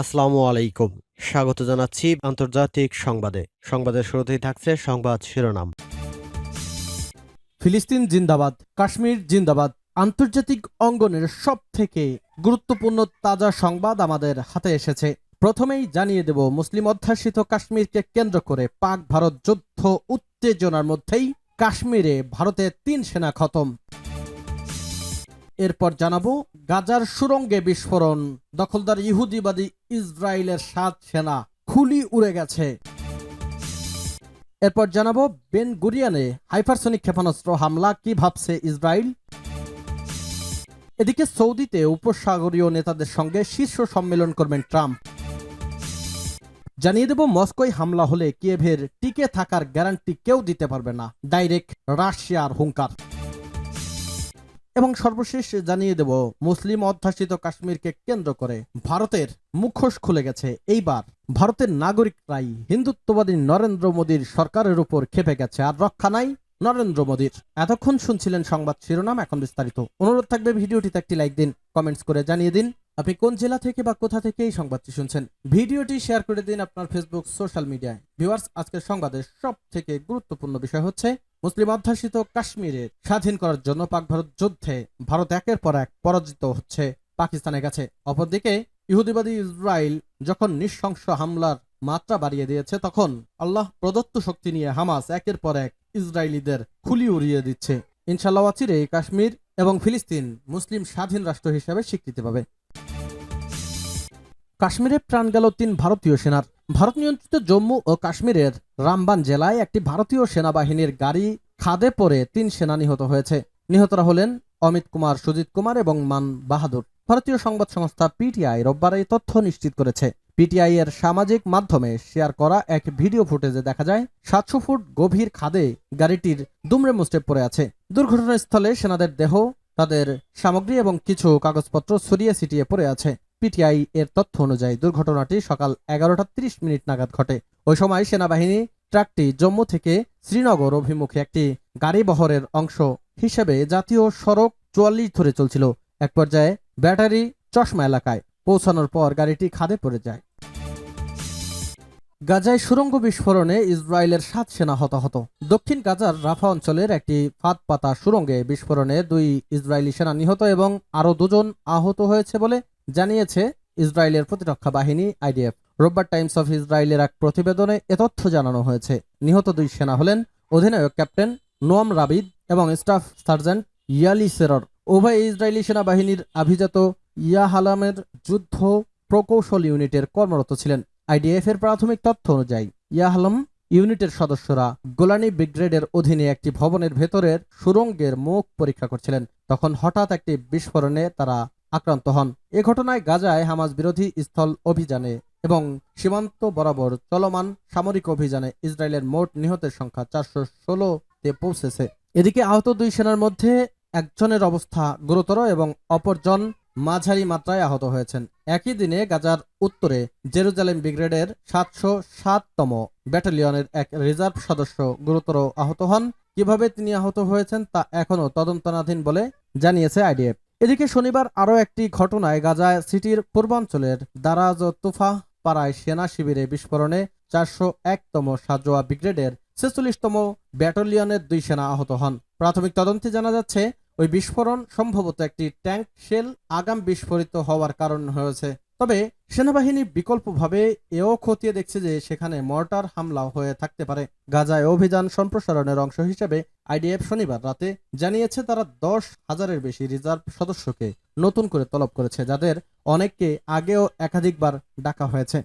আসসালামু আলাইকুম। স্বাগত জানাচ্ছি আন্তর্জাতিক সংবাদে। সংবাদের শুরুতেই থাকছে সংবাদ শিরোনাম। ফিলিস্তিন জিন্দাবাদ, কাশ্মীর জিন্দাবাদ, আন্তর্জাতিক অঙ্গনের সব থেকে গুরুত্বপূর্ণ তাজা সংবাদ আমাদের হাতে এসেছে। প্রথমেই জানিয়ে দেব, মুসলিম অধ্যাসিত কাশ্মীরকে কেন্দ্র করে পাক ভারত যুদ্ধ উত্তেজনার মধ্যেই কাশ্মীরে ভারতের তিন সেনা খতম। এরপর জানাব, গাজার সুরঙ্গে বিস্ফোরণ। দখলদার ইহুদিবাদী ইসরায়েলের সাত সেনা খুলি উড়ে গেছে। এরপর জানাব, বেন গুরিয়ানে হাইপারসনিক ক্ষেপণাস্ত্র হামলা, কি ভাবছে ইসরায়েল? এদিকে সৌদিতে উপসাগরীয় নেতাদের সঙ্গে শীর্ষ সম্মেলন করবেন ট্রাম্প। জানিয়ে দেব, মস্কোয় হামলা হলে কিয়েভের টিকে থাকার গ্যারান্টি কেউ দিতে পারবে না। ডাইরেক্ট রাশিয়ার হুঙ্কার। এবং সর্বশেষ জানিয়ে দেব, মুসলিম অধ্যাসিত কাশ্মীরকে কেন্দ্র করে ভারতের মুখোশ খুলে গেছে এইবার। ভারতের নাগরিকরাই হিন্দুত্ববাদী নরেন্দ্র মোদীর সরকারের উপর খেপে গেছে, আর রক্ষা নাই নরেন্দ্র মোদীর। এতক্ষণ শুনছিলেন সংবাদ শিরোনাম, এখন বিস্তারিত অনুরোধ থাকবে ভিডিওটিতে একটি লাইক দিন, কমেন্টস করে জানিয়ে দিন। আপনি কোন জেলা থেকে বা কোথা থেকে এই সংবাদটি শুনছেন? ভিডিওটি শেয়ার করে দিন আপনার ফেসবুক সোশ্যাল মিডিয়ায় ভিউয়ার্স আজকের সংবাদের সব থেকে গুরুত্বপূর্ণ বিষয় হচ্ছে, মুসলিম অধ্যাসিত কাশ্মীরের স্বাধীন করার জন্য পাক ভারত যুদ্ধে ভারত একের পর এক পরাজিত হচ্ছে পাকিস্তানের কাছে। অপরদিকে, ইহুদিবাদী ইসরায়েল যখন নৃশংস হামলার মাত্রা বাড়িয়ে দিয়েছে, তখন আল্লাহ প্রদত্ত শক্তি নিয়ে হামাস একের পর এক ইসরায়েলিদের খুলি উড়িয়ে দিচ্ছে। ইনশাল্লাহ চিরে কাশ্মীর এবং ফিলিস্তিন মুসলিম স্বাধীন রাষ্ট্র হিসেবে স্বীকৃতি পাবে। কাশ্মীরে প্রাণ গেল তিন ভারতীয় সেনার। ভারত নিয়ন্ত্রিত জম্মু ও কাশ্মীরের রামবান জেলায় একটি ভারতীয় সেনাবাহিনীর গাড়ি খাদে পড়ে তিন সেনা নিহত হয়েছে। নিহতরা হলেন অমিত কুমার, সুজিত কুমার এবং মান বাহাদুর। ভারতীয় সংবাদ সংস্থা পিটিআই রোববার এই তথ্য নিশ্চিত করেছে। পিটিআই এর সামাজিক মাধ্যমে শেয়ার করা এক ভিডিও ফুটেজে দেখা যায়, সাতশো ফুট গভীর খাদে গাড়িটির দুমড়ে মুচড়ে পড়ে আছে। দুর্ঘটনাস্থলে সেনাদের দেহ, তাদের সামগ্রী এবং কিছু কাগজপত্র ছড়িয়ে ছিটিয়ে পড়ে আছে। পিটিআই এর তথ্য অনুযায়ী দুর্ঘটনাটি সকাল এগারোটা তিরিশ মিনিট নাগাদ ঘটে। ওই সময় সেনাবাহিনী ট্রাকটি জম্মু থেকে শ্রীনগর অভিমুখে একটি গাড়ি বহরের অংশ হিসেবে জাতীয় সড়ক চুয়াল্লিশ ধরে চলছিল। এক পর্যায়ে ব্যাটারি চশমা এলাকায় পৌঁছানোর পর গাড়িটি খাদে পড়ে যায়। গাজায় সুরঙ্গ বিস্ফোরণে ইসরায়েলের সাত সেনা হতাহত। দক্ষিণ গাজার রাফা অঞ্চলের একটি ফাঁদ পাতা সুরঙ্গে বিস্ফোরণে দুই ইসরায়েলি সেনা নিহত এবং আরও দুজন আহত হয়েছে বলে জানিয়েছে ইসরায়েলের প্রতিরক্ষা বাহিনী, আইডিএফ। রোববার টাইমস অফ ইসরায়েলের এক প্রতিবেদনে এ তথ্য জানানো হয়েছে। নিহত দুই সেনা হলেন অধিনায়ক ক্যাপ্টেন নোয়াম রাবিদ এবং স্টাফ সার্জেন্ট ইয়ালি সেরর। উভয় ইসরায়েলি সেনাবাহিনীর আভিজাত ইয়াহালামের যুদ্ধ প্রকৌশল ইউনিটের কর্মরত ছিলেন। আইডিএফ এর প্রাথমিক তথ্য অনুযায়ী ইয়াহালাম ইউনিটের সদস্যরা গোলানি ব্রিগেডের অধীনে একটি ভবনের ভেতরের সুরঙ্গের মুখ পরীক্ষা করছিলেন। তখন হঠাৎ একটি বিস্ফোরণে তারা আক্রান্ত হন। এ ঘটনায় গাজায় হামাজ বিরোধী স্থল অভিযানে এবং সীমান্ত বরাবর চলমান সামরিক অভিযানে ইসরায়েলের মোট নিহতের সংখ্যা চারশো ষোলোতে পৌঁছেছে। এদিকে আহত দুই সেনার মধ্যে একজনের অবস্থা গুরুতর এবং অপরজন মাঝারি মাত্রায় আহত হয়েছেন। একই দিনে গাজার উত্তরে জেরুজালেম ব্রিগেডের সাতশো সাততম ব্যাটালিয়নের এক রিজার্ভ সদস্য গুরুতর আহত হন। কীভাবে তিনি আহত হয়েছেন তা এখনও তদন্তনাধীন বলে জানিয়েছে আইডিএফ। এদিকে শনিবার আরও একটি ঘটনায় গাজায় সিটির পূর্বাঞ্চলের দারাজ ও তুফা পাড়ায় সেনা শিবিরে বিস্ফোরণে চারশো একতম সাজোয়া ব্রিগেডের ছেচল্লিশতম ব্যাটালিয়নের দুই সেনা আহত হন। প্রাথমিক তদন্তে জানা যাচ্ছে, ওই বিস্ফোরণ সম্ভবত একটি ট্যাঙ্ক শেল আগাম বিস্ফোরিত হওয়ার কারণ হয়েছে। তবে সেনাবাহিনী বিকল্পভাবে এও খতিয়ে দেখছে যে সেখানে মর্টার হামলা হয়ে থাকতে পারে। গাজায় অভিযান সম্প্রসারণের অংশ হিসেবে আইডিএফ শনিবার রাতে জানিয়েছে তারা দশ হাজারের বেশি রিজার্ভ সদস্যকে নতুন করে তলব করেছে, যাদের অনেককে আগেও একাধিকবার ডাকা হয়েছে।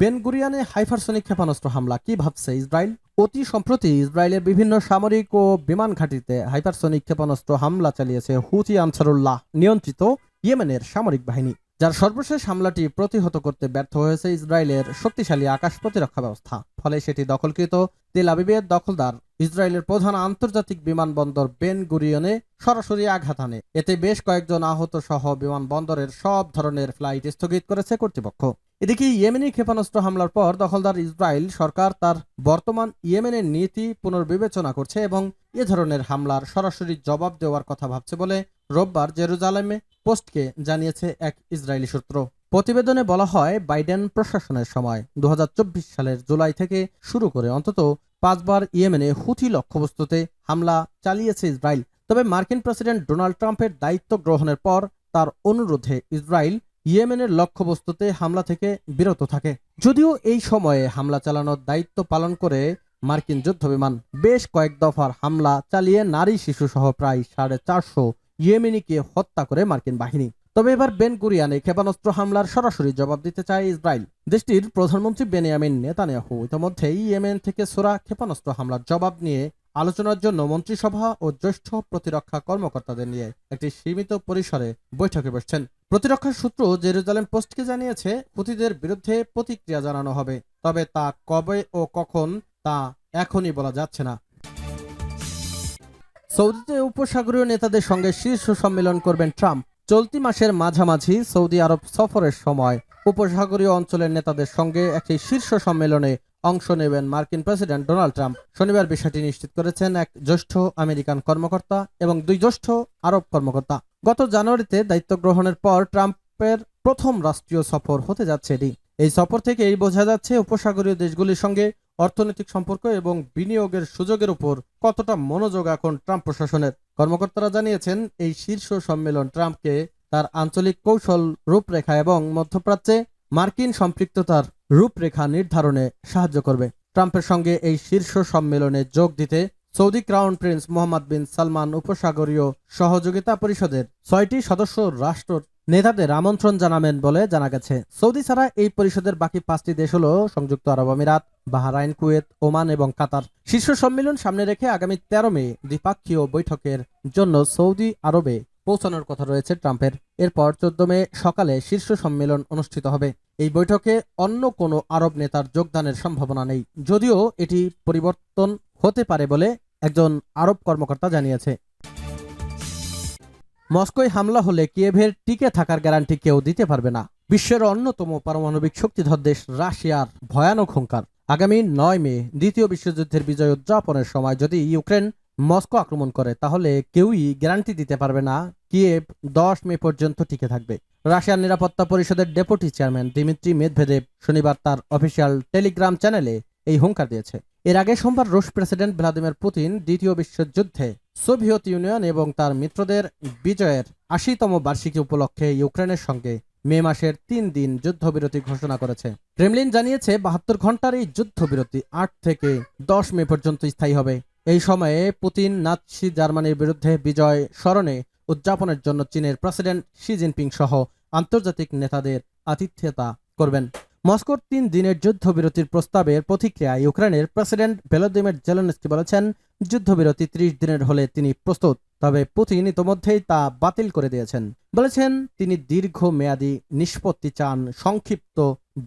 বেনগুরিয়ানে হাইফারসনিক ক্ষেপণাস্ত্র হামলা, কি ভাবছে ইসরায়েল? অতি সম্প্রতি ইসরায়েলের বিভিন্ন সামরিক ও বিমান ঘাঁটিতে হাইপারসনিক ক্ষেপণাস্ত্র হামলা চালিয়েছে হুতি আনসারুল্লাহ, নিয়ন্ত্রিত ইয়েমেনের সামরিক বাহিনী, যার সর্বশেষ হামলাটি প্রতিহত করতে ব্যর্থ হয়েছে ইসরায়েলের শক্তিশালী আকাশ প্রতিরক্ষা ব্যবস্থা। ফলে সেটি দখলকৃত তেল আবিবের দখলদার, ইসরায়েলের প্রধান আন্তর্জাতিক বিমানবন্দর বেন গুরিয়নে সরাসরি আঘাত আনে। এতে বেশ কয়েকজন আহত সহ বিমানবন্দরের সব ধরনের ফ্লাইট স্থগিত করেছে কর্তৃপক্ষ। এদিকে ইয়েমেনি ক্ষেপণাস্ত্র হামলার পর দখলদার ইসরায়েল সরকার তার বর্তমান ইয়েমেনের নীতি পুনর্বিবেচনা করছে এবং এ ধরনের হামলার সরাসরি জবাব দেওয়ার কথা ভাবছে বলে রোববার জেরুজালেমে পোস্টকে জানিয়েছে এক ইসরায়েলি সূত্র। প্রতিবেদনে বলা হয়, বাইডেন প্রশাসনের সময় দু সালের জুলাই থেকে শুরু করে অন্তত পাঁচবার ইয়েমেনে হুথি লক্ষ্যবস্তুতে হামলা চালিয়েছে ইসরায়েল। তবে মার্কিন প্রেসিডেন্ট ডোনাল্ড ট্রাম্পের দায়িত্ব গ্রহণের পর তার অনুরোধে ইসরায়েল ইয়েমেনের লক্ষ্যবস্তুতে হামলা থেকে বিরত থাকে। যদিও এই সময়ে হামলা চালানোর দায়িত্ব পালন করে মার্কিন যুদ্ধবিমান বেশ কয়েক দফার হামলা চালিয়ে নারী শিশু সহ প্রায় সাড়ে চারশো ইয়েমেনিকে হত্যা করে মার্কিন বাহিনী। তবে এবার বেন গুরিয়ানে ক্ষেপণাস্ত্র হামলার সরাসরি জবাব দিতে চায় ইসরায়েল। দেশটির প্রধানমন্ত্রী বেনিয়ামিন নেতানিয়াহু ইতিমধ্যেই ইয়েমেন থেকে সোরা ক্ষেপণাস্ত্র হামলার জবাব নিয়ে আলোচনার জন্য মন্ত্রিসভা ও জ্যেষ্ঠ প্রতিরক্ষা কর্মকর্তাদের নিয়ে একটি সীমিত পরিসরে বৈঠকে বসছেন। প্রতিরক্ষা সূত্র জেরুজালেম পোস্টকে জানিয়েছে হুতিদের বিরুদ্ধে প্রতিক্রিয়া জানানো হবে। তবে তা কবে ও কখন তা এখনই বলা যাচ্ছে না। সৌদিতে উপসাগরীয় নেতাদের সঙ্গে শীর্ষ সম্মেলন করবেন ট্রাম্প। চলতি মাসের মাঝামাঝি সৌদি আরব সফরের সময় উপসাগরীয় অঞ্চলের নেতাদের সঙ্গে একটি শীর্ষ সম্মেলনে অংশ নেবেন মার্কিন প্রেসিডেন্ট ডোনাল্ড ট্রাম্প। শনিবার বিষয়টি নিশ্চিত করেছেন এক জ্যেষ্ঠ আমেরিকান কর্মকর্তা এবং দুই জ্যেষ্ঠ আরব কর্মকর্তা। গত জানুয়ারিতে দায়িত্ব গ্রহণের পর ট্রাম্পের প্রথম রাষ্ট্রীয় সফর হতে যাচ্ছে এটি। এই সফর থেকে এই বোঝা যাচ্ছে উপসাগরীয় দেশগুলির সঙ্গে অর্থনৈতিক সম্পর্ক এবং বিনিয়োগের সুযোগের উপর কতটা মনোযোগ এখন ট্রাম্প প্রশাসনের? কর্মকর্তারা জানিয়েছেন, এই শীর্ষ সম্মেলন ট্রাম্পকে তার আঞ্চলিক কৌশল, রূপরেখা এবং মধ্যপ্রাচ্যে মার্কিন সম্পৃক্ততার রূপরেখা নির্ধারণে সাহায্য করবে। ট্রাম্পের সঙ্গে এই শীর্ষ সম্মেলনে যোগ দিতে Saudi crown prince Mohammed bin Salman উপসাগরীয় সহযোগিতা পরিষদের ছয়টি সদস্য রাষ্ট্র নেতাদের আমন্ত্রণ জানাবেন বলে জানা গেছে। সৌদি ছাড়া এই পরিষদের বাকি পাঁচটি দেশ হল সংযুক্ত আরব আমিরাত, বাহারাইন, কুয়েত, ওমান এবং কাতার। শীর্ষ সম্মেলন সামনে রেখে আগামী তেরো মে দ্বিপাক্ষীয় বৈঠকের জন্য সৌদি আরবে পৌঁছানোর কথা রয়েছে ট্রাম্পের। এরপর চোদ্দ মে সকালে শীর্ষ সম্মেলন অনুষ্ঠিত হবে। এই বৈঠকে অন্য কোনো আরব নেতার যোগদানের সম্ভাবনা নেই। যদিও এটি পরিবর্তন হতে পারে বলে একজন আরব কর্মকর্তা জানিয়েছে। মস্কোয় হামলা হলে কিয়েভের টিকে থাকার গ্যারান্টি কেউ দিতে পারবে না। বিশ্বের অন্যতম পারমাণবিক শক্তিধর দেশ রাশিয়ার ভয়ানক হুঙ্কার। আগামী নয় মে, দ্বিতীয় বিশ্বযুদ্ধের বিজয় উদযাপনের সময় যদি ইউক্রেন মস্কো আক্রমণ করে, তাহলে কেউই গ্যারান্টি দিতে পারবে না কিয়েভ দশ মে পর্যন্ত টিকে থাকবে। রাশিয়ার নিরাপত্তা পরিষদের ডেপুটি চেয়ারম্যান দিমিত্রি মেদভেদেব শনিবার তার অফিসিয়াল টেলিগ্রাম চ্যানেলে এই হুঙ্কার দিয়েছে। এর আগে সোমবার রুশ প্রেসিডেন্ট ভ্লাদিমির পুতিন দ্বিতীয় বিশ্বযুদ্ধে সোভিয়েত ইউনিয়ন এবং তার মিত্রদের বিজয়ের আশিতম বার্ষিকী উপলক্ষে ইউক্রেনের সঙ্গে মে মাসের তিন দিন যুদ্ধবিরতি ঘোষণা করেছে। ক্রেমলিন জানিয়েছে, বাহাত্তর ঘণ্টার এই যুদ্ধবিরতি আট থেকে দশ মে পর্যন্ত স্থায়ী হবে। এই সময়ে পুতিন নাৎসি জার্মানির বিরুদ্ধে বিজয় স্মরণে উদযাপনের জন্য চীনের প্রেসিডেন্ট শি জিনপিং সহ আন্তর্জাতিক নেতাদের আতিথ্যতা করবেন। মস্কোর তিন দিনের যুদ্ধবিরতির প্রস্তাবের প্রতিক্রিয়ায় ইউক্রেনের প্রেসিডেন্ট ভেলোদিমির জেলেনস্কি বলেছেন, যুদ্ধবিরতি ত্রিশ দিনের হলে তিনি প্রস্তুত, তবে পুতিন ইতোমধ্যেই তা বাতিল করে দিয়েছেন। বলেছেন, তিনি দীর্ঘ মেয়াদী নিষ্পত্তি চান, সংক্ষিপ্ত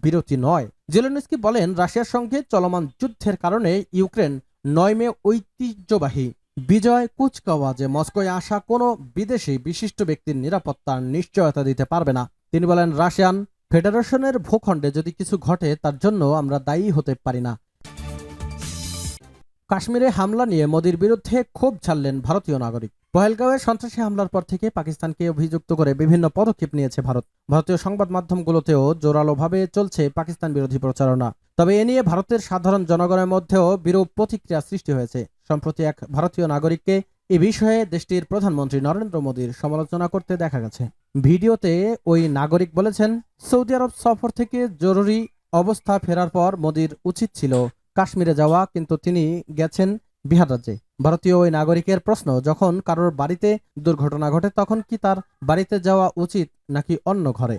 বিরতি নয়। জেলেনস্কি বলেন, রাশিয়ার সঙ্গে চলমান যুদ্ধের কারণে ইউক্রেন নয় মে ঐতিহ্যবাহী বিজয় কুচকাওয়াজে মস্কোয় আসা কোনো বিদেশি বিশিষ্ট ব্যক্তির নিরাপত্তার নিশ্চয়তা দিতে পারবে না। তিনি বলেন, রাশিয়ান ফেডারেশনের ভূখণ্ডে যদি কিছু ঘটে, তার জন্য আমরা দায়ী হতে পারি না। কাশ্মীরে হামলা নিয়ে মোদির বিরুদ্ধে ক্ষোভ ছাড়লেন ভারতীয় নাগরিক। পহেলগাঁওয়ের সন্ত্রাসী হামলার পর থেকে পাকিস্তানকে অভিযুক্ত করে বিভিন্ন পদক্ষেপ নিয়েছে ভারত। ভারতীয় সংবাদ মাধ্যমগুলোতেও জোরালোভাবে চলছে পাকিস্তান বিরোধী প্রচারণা। তবে এ নিয়ে ভারতের সাধারণ জনগণের মধ্যেও বিরূপ প্রতিক্রিয়া সৃষ্টি হয়েছে। সম্প্রতি এক ভারতীয় নাগরিককে এ বিষয়ে দেশটির প্রধানমন্ত্রী নরেন্দ্র মোদীর সমালোচনা করতে দেখা গেছে। ভিডিওতে ওই নাগরিক বলেছেন, সৌদি আরব সফর থেকে জরুরি অবস্থা ফেরার পর মোদীর উচিত ছিল কাশ্মীরে যাওয়া, কিন্তু তিনি গেছেন বিহার রাজ্যে। ভারতীয় ওই নাগরিকের প্রশ্ন, যখন কারোর বাড়িতে দুর্ঘটনা ঘটে তখন কি তার বাড়িতে যাওয়া উচিত নাকি অন্য ঘরে?